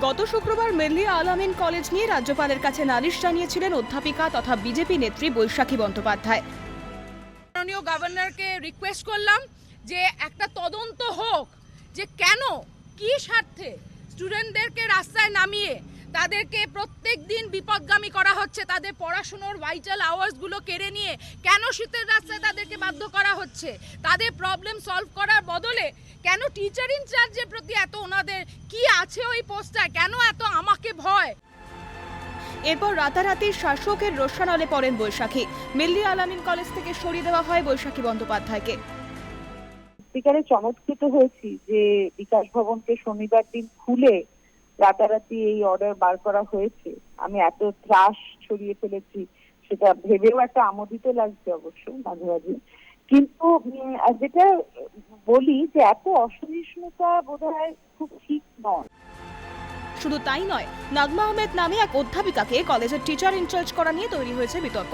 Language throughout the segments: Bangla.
গত শুক্রবার মেল্লি আলামিন কলেজ নিয়ে রাজ্যপালের কাছে নালিশ জানিয়েছিলেন অধ্যাপিকা তথা বিজেপি নেত্রী বৈশাখী বন্দ্যোপাধ্যায়। মাননীয় গভর্নরকে রিকোয়েস্ট করলাম যে একটা তদন্ত হোক, যে কেন, কি স্বার্থে স্টুডেন্টদেরকে রাস্তায় নামিয়ে তাদেরকে প্রত্যেক দিন বিপদগামী করা হচ্ছে, তাদের পড়াশুনোর ভাইটাল আওয়ার্সগুলো কেড়ে নিয়ে কেন শীতের রাস্তায় বাধ্য করা হচ্ছে। তাদের প্রবলেম সলভ করার বদলে কেন টিচার ইনচার্জের প্রতি এত ওনাদের কি আছে ওই পোস্টটা কেন এত আমাকে ভয়? এরপর রাতারাতি শাসকের রোষানলে পড়েন বৈশাখী। মিল্লি আলামিন কলেজ থেকে সরিয়ে দেওয়া হয় বৈশাখী বন্দ্যোপাধ্যায়কে। স্পিকারে চমৎকৃত হয়েছি যে বিকাশ ভবনকে শনিবার দিন খুলে রাতারাতি এই অর্ডার বার করা হয়েছে। আমি এত ত্রাস ছড়িয়ে ফেলেছি সেটা ভেবেও একটা আমোদিত লাগছে অবশ্য মাঝে মাঝে। কিন্তু যেটা বলি যে এত অসহিষ্ণুতা বোধ খুব ঠিক নয়। শুধু তাই নয় নাগমা আহমেদ নামে এক অধ্যাপিকাকে কলেজের টিচার ইনচার্জ করা নিয়ে তৈরি হয়েছে বিতর্ক।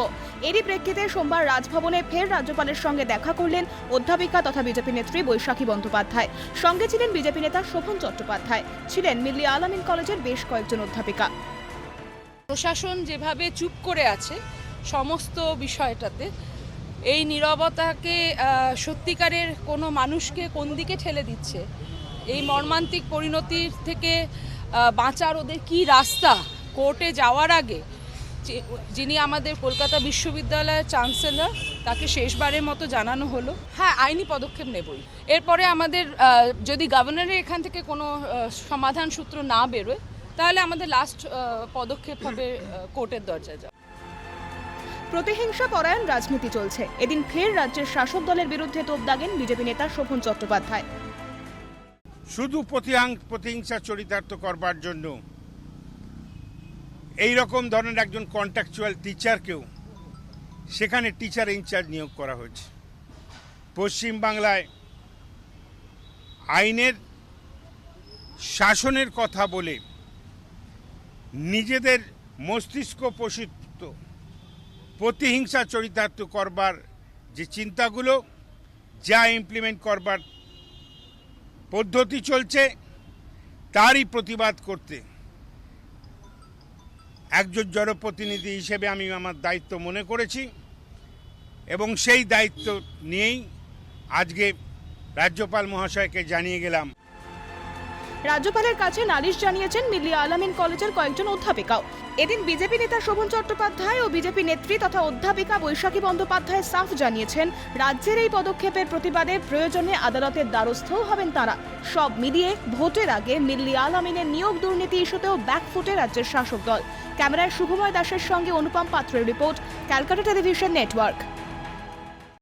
এরই প্রেক্ষিতে সোমবার রাজভবনে ফের রাজ্যপালের সঙ্গে দেখা করলেন অধ্যাপিকা তথা বিজেপি নেত্রী বৈশাখী বন্দ্যোপাধ্যায়। সঙ্গে ছিলেন বিজেপি নেতা শোভন চট্টোপাধ্যায়। ছিলেন মিল্লি আলামিন কলেজের বেশ কয়েকজন অধ্যাপিকা। প্রশাসন যেভাবে চুপ করে আছে সমস্ত বিষয়টাতে। এই নীরবতাকে সত্যিকারের কোনো মানুষকে কোন দিকে ঠেলে দিচ্ছে? এই মর্মান্তিক পরিণতির থেকে বাঁচার ওদের কি রাস্তা? কোর্টে যাওয়ার আগে যিনি আমাদের কলকাতা বিশ্ববিদ্যালয়ের চ্যান্সেলর, তাকে শেষবারের মতো জানানো হলো। হ্যাঁ আইনি পদক্ষেপ নেবই। এরপরে আমাদের যদি গভর্নরের এখান থেকে কোনো সমাধান সূত্র না বেরোয়, তাহলে আমাদের লাস্ট পদক্ষেপ হবে কোর্টের দরজায় যাওয়া। প্রতিহিংসা পরায়ণ রাজনীতি চলছে। এদিন ফের রাজ্যের শাসক দলের বিরুদ্ধে তোপ দাগেন বিজেপি নেতা শোভন চট্টোপাধ্যায়। শুধু প্রতিহাং প্রতিহিংসা চরিতার্থ করবার জন্য। এই রকম ধরনের একজন কন্ট্রাকচুয়াল টিচারকেও সেখানে টিচার ইনচার্জ নিয়োগ করা হয়েছে। পশ্চিমবাংলায় আইনের শাসনের কথা বলে নিজেদের মস্তিষ্ক পোষিত প্রতিহিংসা চরিতার্থ করবার যে চিন্তাগুলো, যা ইমপ্লিমেন্ট করবার পদ্ধতি চলছে, তারই প্রতিবাদ করতে। একজন জনপ্রতিনিধি হিসেবে আমি আমার দায়িত্ব মনে করেছি এবং সেই দায়িত্ব নিয়েই আজকে রাজ্যপাল মহাশয়কে জানিয়ে গেলাম রাজ্যপালের কাছে নালিশ জানিয়েছেন মিল্লি আলামিন কলেজের কয়েকজন অধ্যাপিকাও। এদিন বিজেপি নেতা শোভন চট্টোপাধ্যায় ও বিজেপি নেত্রী তথা অধ্যাপিকা বৈশাখী বন্দ্যোপাধ্যায় সাফ জানিয়েছেন, রাজ্যের এই পদক্ষেপের প্রতিবাদে প্রয়োজনে আদালতের দ্বারস্থও হবেন তারা। সব মিলিয়ে ভোটের আগে মিল্লি আলামিনের নিয়োগ দুর্নীতি ইস্যুতেও ব্যাকফুটে রাজ্যের শাসক দল। ক্যামেরায় শুভময় দাসের সঙ্গে অনুপম পাত্রের রিপোর্ট, ক্যালকাটা টেলিভিশন নেটওয়ার্ক।